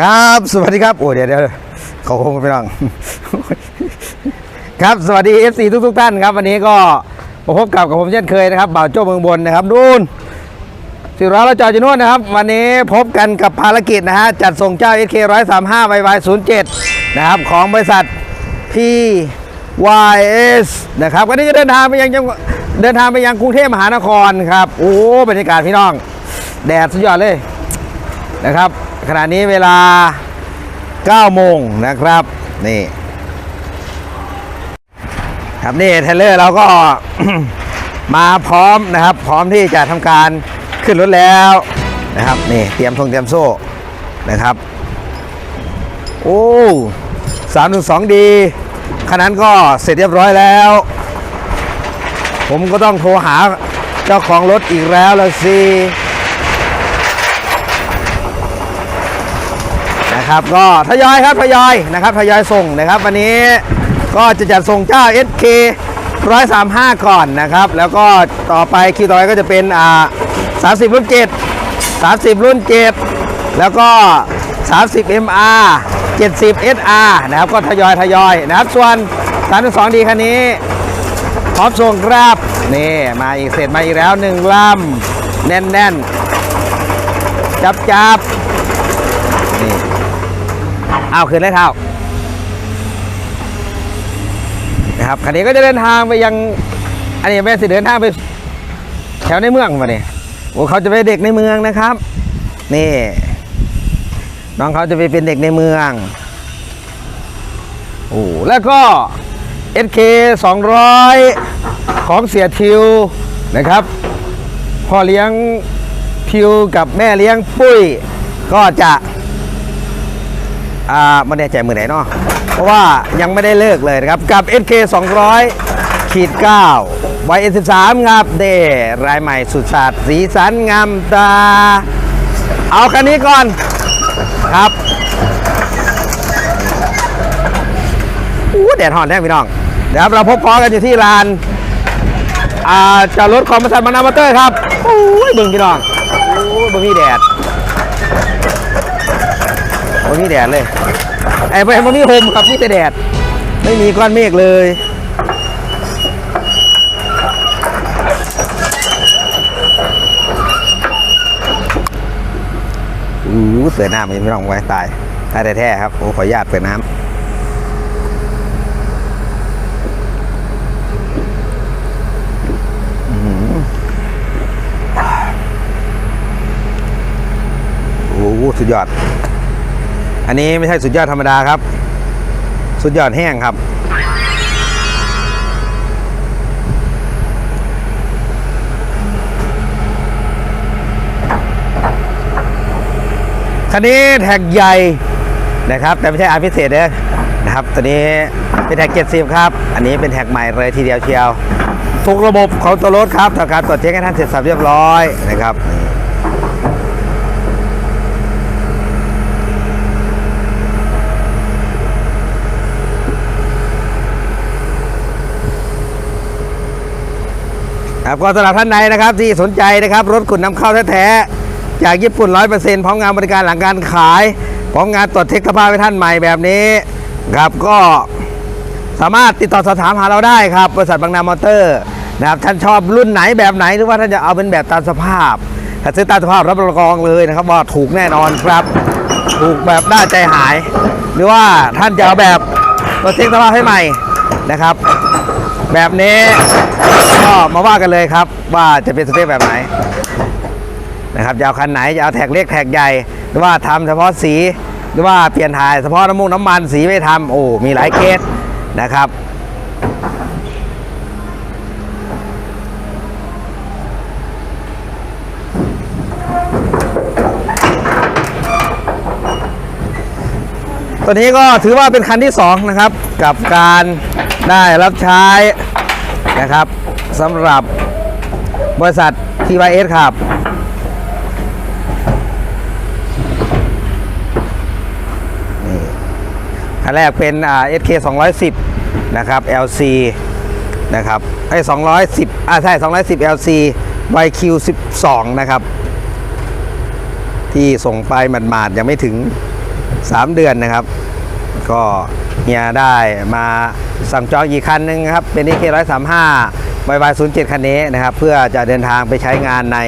ครับ สวัสดีครับ โอ้เดี๋ยวเดี๋ยวเขาคงไปน้อง ครับ สวัสดี FC ทุกทุกๆท่านครับ วันนี้ก็มาพบกับกับผมเช่นเคยนะครับ บ่าวโจ้เมืองบนนะครับนู่นสิร้อยเราจอดอยู่นู่นะครับ วันนี้พบกันกับภารกิจนะฮะ จัดส่งเจ้า SK 135 y y 07 นะครับ ของบริษัท PYS นะครับ วันนี้จะเดินทางไปยังเดินทางไปยังกรุงเทพมหานครครับ โอ้ บรรยากาศพี่น้อง แดดสุดยอดเลยนะครับ ขณะนี้เวลา 9 โมงนะครับ นี่ ครับนี่เทเลอร์เราก็มาพร้อมนะครับ พร้อมที่จะทำการขึ้นรถแล้วนะครับนี่เตรียมทงเตรียมโซ่นะครับ โอ้สามหนึ่งสองดีขนาดนั้นก็เสร็จเรียบร้อยแล้ว ผมก็ต้องโทรหาเจ้าของรถอีกแล้วละสิ นะครับก็ทยอยครับทยอยนะครับทยอยส่งนะครับ วันนี้ก็จะจัดส่งเจ้า SK 135 ก่อนนะครับ แล้วก็ต่อไปคิวต่อไปก็จะเป็นอ่า30 รุ่น 7 30 รุ่น 7 แล้วก็ 30 MR 70 SR นะครับก็ทยอยทยอยนะครับส่วน32ดีคันนี้พร้อมส่งครับนี่มาอีกเสร็จมาอีกแล้วหนึ่งลำแน่นๆจับจับนี่ เอาคืนเลยเท่านะครับคันนี้ก็จะเดินทางไปยัง อันนี้แม่สิเดินทางไป แถวในเมืองมาเนี่ยโอ้เขาจะไปเด็กในเมืองนะครับ นี่ น้องเขาจะไปเป็นเด็กในเมืองโอ้แล้วก็ SK 200 ของเสียทิวนะครับพ่อเลี้ยงทิวกับแม่เลี้ยงปุ้ย ก็จะ อ่าไม่แน่ใจมือไหนเนาะเพราะว่ายังไม่ได้เลิกเลยนะครับ กับ SK 200ขีด9 y 1 3ครับเดรายใหม่สุดสัตว์สีสันงามตา เอาคันนี้ก่อนครับอู้แดดหอนแน่พี่น้องเดี๋ยวเราพบพ้อกันอยู่ที่ลานอ่าจอดรถของบริษัทมานามอเตอร์ครับโอ้ยเบิ่งพี่น้องโอ้ยเบิ่งพี่แดด โอ้ยมีแดดเลย ไอ้พวกนี้โฮมครับนี่แต่แดด ไม่มีก้อนเมฆเลย อู้หูเสือน้ำยังไม่ต้องไว้ตายตายแท้ๆครับ โอ้ขออนุญาตเปิดน้ำอื้อหือโอ้โหสุดยอด อันนี้ไม่ใช่สุดยอดธรรมดาครับ สุดยอดแห้งครับ คันนี้แท็กใหญ่นะครับ แต่ไม่ใช่อาพิเศษเด้อนะครับตัวนี้เป็นแท็ก 70 ครับ อันนี้เป็นแท็กใหม่เลยทีเดียวเชียวทุกระบบของตัวรถครับทำการตรวจเช็คให้ท่านเสร็จสับเรียบร้อยนะครับ ครับก็สำหรับท่านใดนะครับที่สนใจนะครับรถขุนนำเข้าแท้ๆจากญี่ปุ่น 100%พร้อมงานบริการหลังการขาย พร้อมงานตรวจเช็คสภาพให้ท่านใหม่แบบนี้ครับก็สามารถติดต่อสอบถามหาเราได้ครับบริษัทบางนามอเตอร์นะครับท่านชอบรุ่นไหนแบบไหนหรือว่าท่านจะเอาเป็นแบบตามสภาพถ้าซื้อตามสภาพรับรองเลยนะครับว่าถูกแน่นอนครับ ถูกแบบน่าใจหาย หรือว่าท่านจะเอาแบบตรวจเช็คสภาพให้ใหม่นะครับ แบบนี้ก็มาว่ากันเลยครับ ว่าจะเป็นสเต็ปแบบไหนนะครับจะเอาคันไหนจะเอาแท็กเล็กแท็กใหญ่ หรือว่าทำเฉพาะสีหรือว่าเปลี่ยนถ่ายเฉพาะน้ำมูกน้ำมันสีไม่ทำโอ้มีหลายเคสนะครับตัวนี้ก็ถือว่าเป็นคันที่สองนะครับ กับการ ได้รับใช้นะครับสำหรับบริษัท TYS ครับ นี่คันแรกเป็นอ่า SK 210 นะครับ LC นะครับไอ้210อ่าใช่ 210 LC YQ 12 นะครับ ที่ส่งไปหมาดๆยังไม่ถึง 3 เดือนนะครับ ก็ เฮียได้มาสั่งจองอีกคันหนึ่งครับ เป็นนี่เคร้อยสามห้าใบใบศูนย์เจ็ดคันนี้นะครับ เพื่อจะเดินทางไปใช้งานใน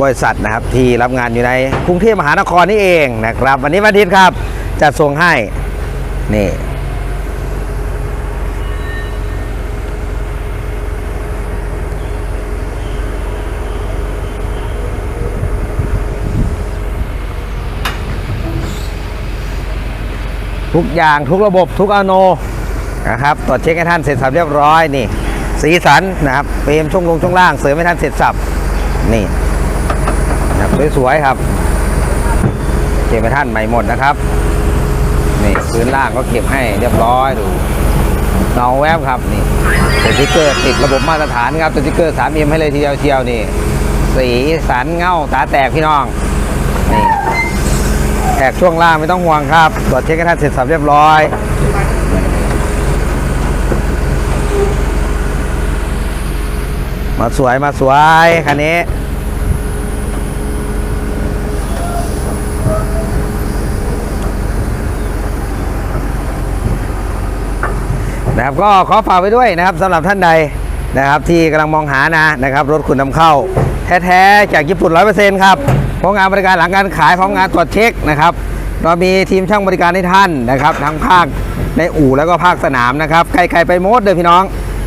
บริษัทนะครับ ที่รับงานอยู่ในกรุงเทพมหานครนี่เองนะครับ วันนี้วันอาทิตย์ครับ จะส่งให้นี่ ทุกอย่างทุกระบบทุกอโนนะครับตรวจเช็คให้ท่านเสร็จสับเรียบร้อยนี่ สีสันนะครับเฟรมช่วงลงช่วงล่างเสริมให้ท่านเสร็จสับนี่นะสวยๆครับ เก็บให้ท่านใหม่หมดนะครับนี่พื้นล่างก็เก็บให้เรียบร้อยดูเงาแวบครับนี่สติ๊กเกอร์ติดระบบมาตรฐานครับสติ๊กเกอร์ 3M ให้เลยทีเดียวเชียวนี่สีสันเงาตาแตกพี่น้อง แอกช่วงล่างไม่ต้องห่วงครับ ตรวจเช็คให้ท่านเสร็จสับเรียบร้อย มาสวยมาสวยคันนี้นะครับก็ขอฝากไว้ด้วยนะครับสำหรับท่านใดนะครับที่กำลังมองหานะนะครับรถคุณนำเข้า แท้ ๆ จากญี่ปุ่น 100%ครับ พร้อมงานบริการหลังการขายพร้อมงานตรวจเช็คนะครับเรามีทีมช่างบริการให้ท่านนะครับทั้งภาคในอู่แล้วก็ภาคสนามนะครับใครๆไปโมดเลยพี่น้อง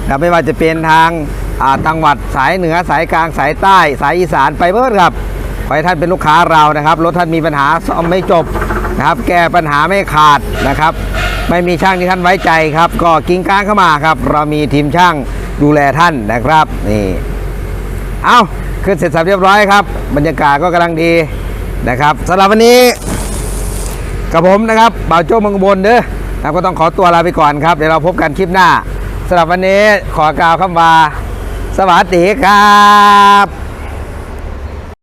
นะไม่ว่าจะเป็นทางอ่าจังหวัดสายเหนือสายกลางสายใต้ สายอีสานไปเบิดครับขอให้ท่านเป็นลูกค้าเรานะครับรถท่านมีปัญหาซ่อมไม่จบนะครับ แก้ปัญหาไม่ขาดนะครับ ไม่มีช่างที่ท่านไว้ใจครับ ก็กิ้งก้างเข้ามาครับ เรามีทีมช่างดูแลท่านนะครับนี่เอา ขึ้นเสร็จสับเรียบร้อยครับ บรรยากาศก็กำลังดีนะครับสำหรับวันนี้กับผมนะครับบ่าวโจ้มังบนเด้อนะครับก็ต้องขอตัวลาไปก่อนครับ เดี๋ยวเราพบกันคลิปหน้าสำหรับวันนี้ขอกล่าวคำว่าสวัสดีครับ